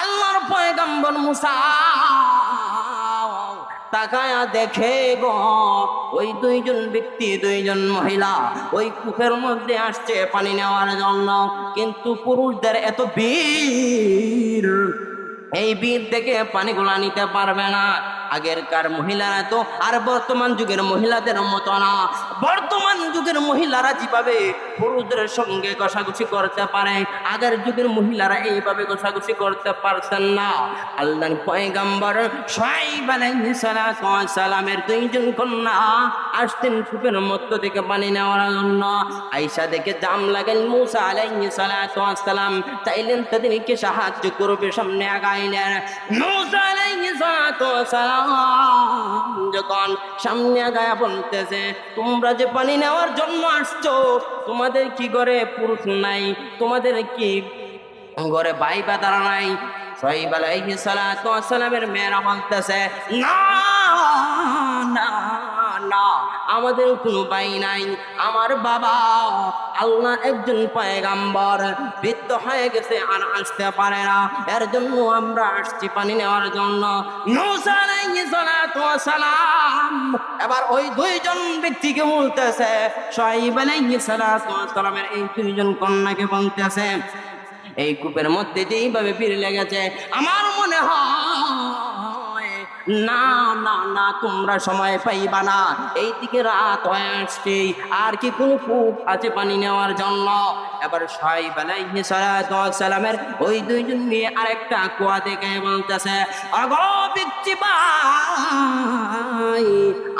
আল্লাহর পয়গম্বর মুসা তাকায়া দেখে গো ওই দুইজন ব্যক্তি, দুইজন মহিলা ওই কূপের মধ্যে আসছে পানি নেওয়ার জন্য। কিন্তু পুরুষদের এত বীর, এই বীর থেকে পানিগুলা নিতে পারবে না। আগেরকার মহিলারা তো আর বর্তমান যুগের মহিলাদের মতো না। বর্তমান যুগের মহিলারা যেভাবে পুরুষদের সঙ্গে কষাকষি করতে পারে, আগের যুগের মহিলারা এইভাবে কষাকষি করতে পারছেন না। আল্লাহর পয়গাম্বর সাইব সালামের দুইজন কন্যা আসতেন কূপের মধ্য থেকে পানি নেওয়ার জন্য আয়েশা দেখে জাম লাগাল মুসা ওয়াস সালাম। চাইলেন তাদেরকে সাহায্য করবে সামনে আগাইলেন। মুসা আলাইহিস সালাতু সালাম যখন সামনে আগায়া বলতেছে, তোমরা যে পানি নেওয়ার জন্য আসছো, তোমাদের কি ঘরে পুরুষ নাই? তোমাদের কি ঘরে ভাই দাঁড়া নাই? সাইব আলাইহিস সালাতু ওয়াস সালামের মেয়েরা বলতেছে না না না। আমাদের কোনো ভাই নাই। আমার বাবা আল্লাহ একজন পয়গাম্বর, বৃদ্ধ হয়ে গেছে আর আসতে পারে না। এর জন্য আমরা আসছি পানি নেওয়ার জন্য। এবার ওই দুইজন ব্যক্তিকে বলতেছে সালাতু সালামের এই দুইজন কন্যাকে বলতেছে, এই কূপের মধ্যে যেইভাবে ভিড় লেগেছে, আমার মনে হয় না না না, তোমরা সময় পাইবা না। এই দিকে রাত হয়ে আসছে। আর কি কোনো কূপ আছে পানি নেওয়ার জন্য? এবার আলাইহি সালাতু সালামের ওই দুইজন মেয়ে আরেকটা কুয়া থেকে বলতেছে, আগো পিচ্ছি ভাই,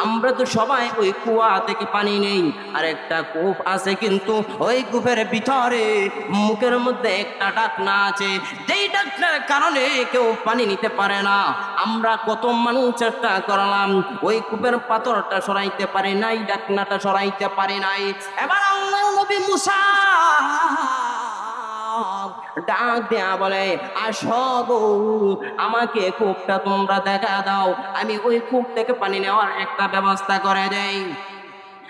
আমরা তো সবাই ওই কুয়া থেকে পানি নেই। আর একটা কূপ আছে কিন্তু ওই কূপের ভিতরে মুখের মধ্যে একটা ডাকনা আছে। যেই ডাকনার কারণে কেউ পানি নিতে পারে না। আমরা কত মানুষ চেষ্টা করলাম, ওই কূপের পাথরটা সরাইতে পারে নাই, ডাকনাটা সরাইতে পারে নাই। এবার আল্লাহ নবী মুসা ডাক দেয়া বলে, আসো গো, আমাকে কূপটা তোমরা দেখা দাও। আমি ওই কূপ থেকে পানি নেওয়ার একটা ব্যবস্থা করে দেই।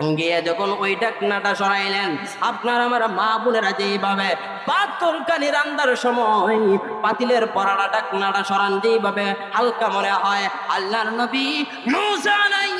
গিয়ে যখন ওই ডাকনাটা সরাইলেন আপনার আমার মা বোনেরা যেইভাবে পাথর কানি রান্দার সময় পাতিলের পরাটা ডাকনাটা সরান, যেইভাবে হালকা মনে হয়, আল্লাহর নবী মুসা সালাম